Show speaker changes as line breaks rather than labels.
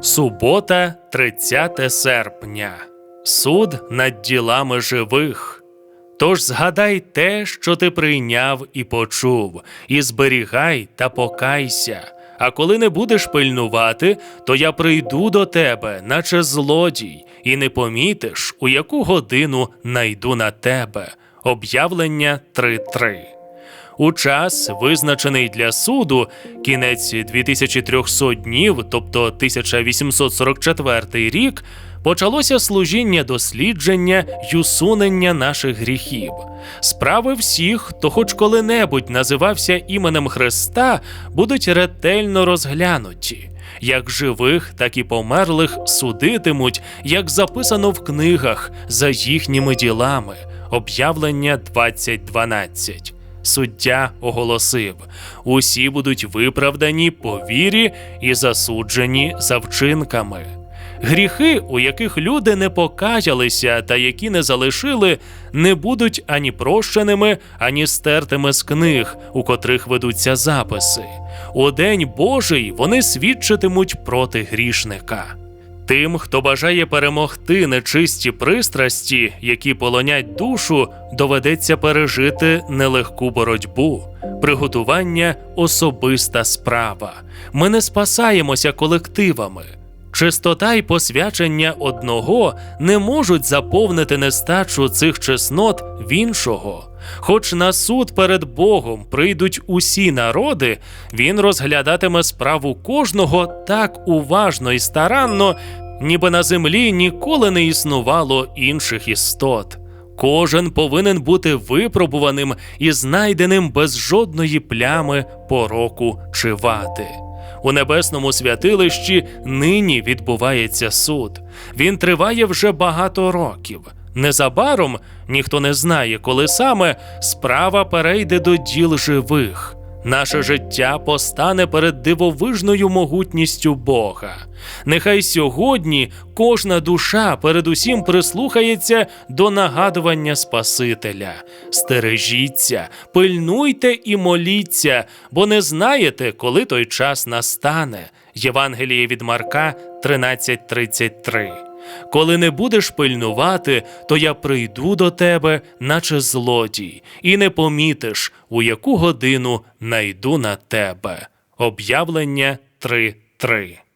Субота, 30 серпня. Суд над ділами живих. Тож згадай те, що ти прийняв і почув, і зберігай та покайся. А коли не будеш пильнувати, то я прийду до тебе, наче злодій, і не помітиш, у яку годину найду на тебе. Об'явлення 3.3 у час, визначений для суду, кінець 2300 днів, тобто 1844 рік, почалося служіння дослідження й усунення наших гріхів. Справи всіх, хто хоч коли-небудь називався іменем Христа, будуть ретельно розглянуті. Як живих, так і померлих судитимуть, як записано в книгах за їхніми ділами. Об'явлення 2012 суддя оголосив: усі будуть виправдані по вірі і засуджені за вчинками. Гріхи, у яких люди не покаялися та які не залишили, не будуть ані прощеними, ані стертими з книг, у котрих ведуться записи. У день Божий вони свідчитимуть проти грішника. Тим, хто бажає перемогти нечисті пристрасті, які полонять душу, доведеться пережити нелегку боротьбу. Приготування особиста справа. Ми не спасаємося колективами. Чистота й посвячення одного не можуть заповнити нестачу цих чеснот в іншого. Хоч на суд перед Богом прийдуть усі народи, він розглядатиме справу кожного так уважно і старанно, ніби на землі ніколи не існувало інших істот. Кожен повинен бути випробуваним і знайденим без жодної плями, пороку чи вати. У небесному святилищі нині відбувається суд. Він триває вже багато років. Незабаром ніхто не знає, коли саме справа перейде до діл живих. Наше життя постане перед дивовижною могутністю Бога. Нехай сьогодні кожна душа передусім прислухається до нагадування Спасителя. Стережіться, пильнуйте і моліться, бо не знаєте, коли той час настане. Євангеліє від Марка 13.33 коли не будеш пильнувати, то я прийду до тебе, наче злодій, і не помітиш, у яку годину найду на тебе. Об'явлення 3.3